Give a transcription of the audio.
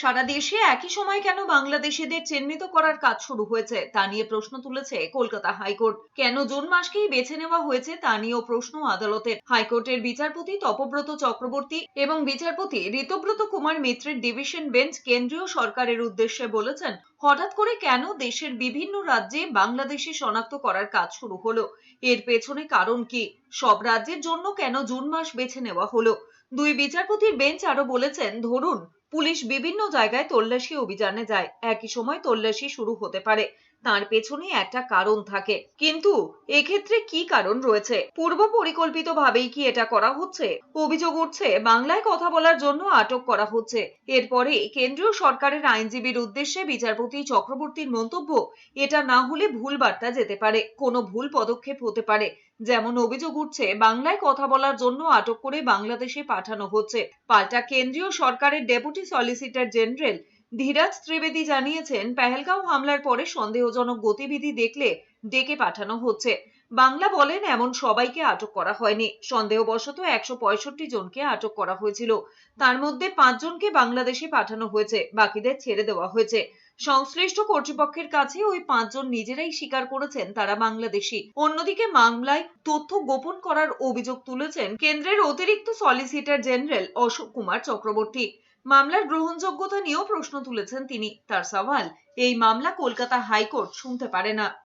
সারা দেশে একই সময় কেন বাংলাদেশিদের চিহ্নিত করার কাজ শুরু হয়েছে, তা নিয়ে প্রশ্ন তুলেছে কলকাতা হাইকোর্ট। কেন জুন মাসকেই বেছে নেওয়া হয়েছে তা নিয়েও প্রশ্ন আদালতের। হাইকোর্টের বিচারপতি তপব্রত চক্রবর্তী এবং বিচারপতি ঋতব্রত কুমার মিত্রের ডিভিশন বেঞ্চ কেন্দ্রীয় সরকারের উদ্দেশ্যে বলেছেন, হঠাৎ করে কেন দেশের বিভিন্ন রাজ্যে বাংলাদেশি শনাক্ত করার কাজ শুরু হলো? এর পেছনে কারণ কি? সব রাজ্যের জন্য কেন জুন মাস বেছে নেওয়া হলো? দুই বিচারপতির বেঞ্চ আরও বলেছেন, ধরুন পুলিশ বিভিন্ন জায়গায় তল্লাশি অভিযানে যায়। একই সময় তল্লাশি শুরু হতে পারে। তার পেছনে একটা কারণ থাকে। কিন্তু এক্ষেত্রে কি কারণ রয়েছে? পূর্ব পরিকল্পিত ভাবেই কি এটা করা হচ্ছে? অভিযোগ উঠছে, বাংলায় কথা বলার জন্য আটক করা হচ্ছে। এরপরে কেন্দ্রীয় সরকারের আইনজীবীর উদ্দেশ্যে বিচারপতি চক্রবর্তীর মন্তব্য, এটা না হলে ভুল বার্তা যেতে পারে, কোনো ভুল পদক্ষেপ হতে পারে। যেমন অভিযোগ উঠছে, বাংলায় কথা বলার জন্য আটক করে বাংলাদেশে পাঠানো হচ্ছে। পাল্টা কেন্দ্রীয় সরকারের deputy solicitor general Dhiraj Trivedi জানিয়েছেন, পেহেলগাঁও হামলার পরে সন্দেহজনক গতিবিধি দেখলে ডেকে পাঠানো হচ্ছে। বাংলা বলেন, এমন সবাইকে আটক করা হয়নি। সন্দেহবশত একশো পঁয়ষট্টি জনকে আটক করা হয়েছিল। তার মধ্যে পাঁচজনকে বাংলাদেশে পাঠানো হয়েছে, বাকিদের ছেড়ে দেওয়া হয়েছে। সংশ্লিষ্ট কর্তৃপক্ষের কাছে ওই পাঁচজন নিজেরাই স্বীকার করেছেন, তারা বাংলাদেশি। অন্যদিকে মামলায় তথ্য গোপন করার অভিযোগ তুলেছেন কেন্দ্রের অতিরিক্ত সলিসিটর জেনারেল অশোক কুমার চক্রবর্তী। মামলার গ্রহণযোগ্যতা নিয়েও প্রশ্ন তুলেছেন তিনি, তার সওয়াল, এই মামলা কলকাতা হাইকোর্ট শুনতে পারে না।